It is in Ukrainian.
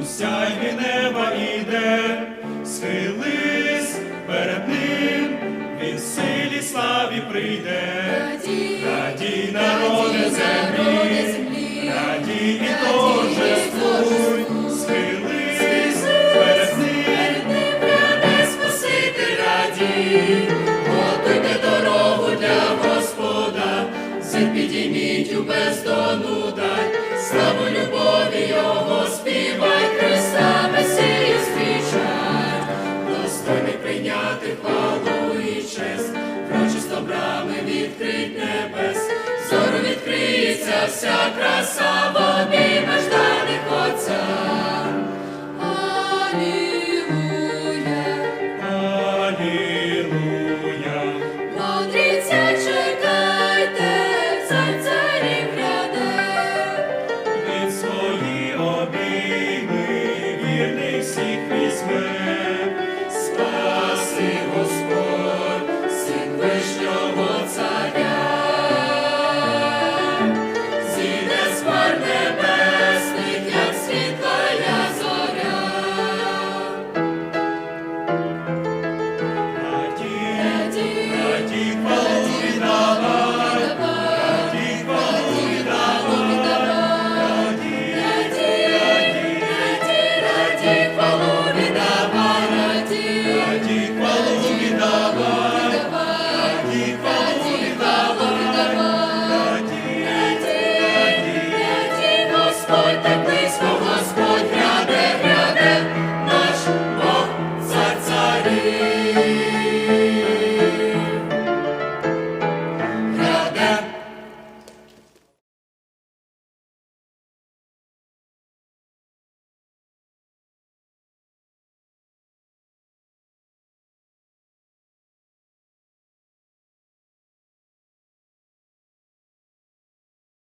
у сяйві неба іде, схились перед ним, він силі славі прийде. Радій, народи землі, радій і торжествуй, схились перед ним, ряде Спаситель радій, готуйте дорогу для Господа, підійміть у бездону честь, прочисто брами відкрить небес, зору відкриється вся краса води.